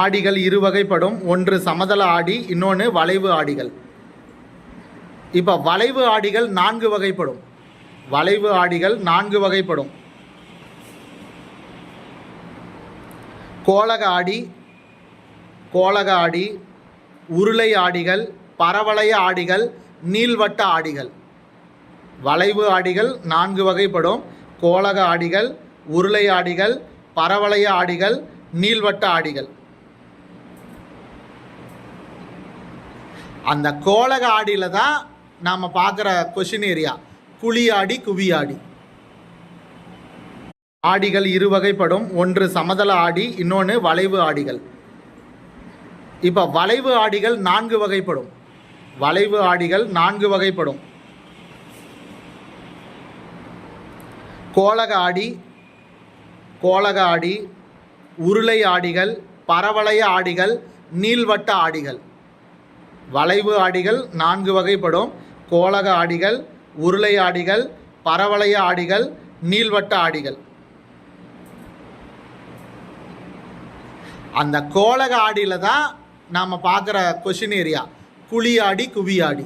ஆடிகள் இரு வகைப்படும். ஒன்று சமதள ஆடி இன்னொன்று வளைவு ஆடிகள். இப்போ வளைவு ஆடிகள் நான்கு வகைப்படும். வளைவு ஆடிகள் நான்கு வகைப்படும். கோலக ஆடி கோலக ஆடி உருளை ஆடிகள் பரவளைய ஆடிகள் நீள்வட்ட ஆடிகள். வளைவு ஆடிகள் நான்கு வகைப்படும். கோலக ஆடிகள் உருளை ஆடிகள் பரவளைய ஆடிகள் நீள்வட்ட ஆடிகள். அந்த கோலக ஆடியில் தான் நாம் பார்க்குற கொஷின் ஏரியா குழி ஆடி குவி ஆடி ஆடிகள் இரு வகைப்படும் ஒன்று சமதள ஆடி இன்னொன்று வளைவு ஆடிகள். இப்போ வளைவு ஆடிகள் நான்கு வகைப்படும். வளைவு ஆடிகள் நான்கு வகைப்படும். கோலக ஆடி கோலக ஆடி உருளை ஆடிகள் பரவளைய ஆடிகள் நீள்வட்ட ஆடிகள். வளைவு ஆடிகள் நான்கு வகைப்படும். கோலக ஆடிகள் உருளை ஆடிகள் பரவளைய ஆடிகள் நீள்வட்ட ஆடிகள். அந்த கோலக ஆடியில் தான் நாம் பார்க்குற கொஷின் ஏரியா குழியாடி குவியாடி குவி ஆடி.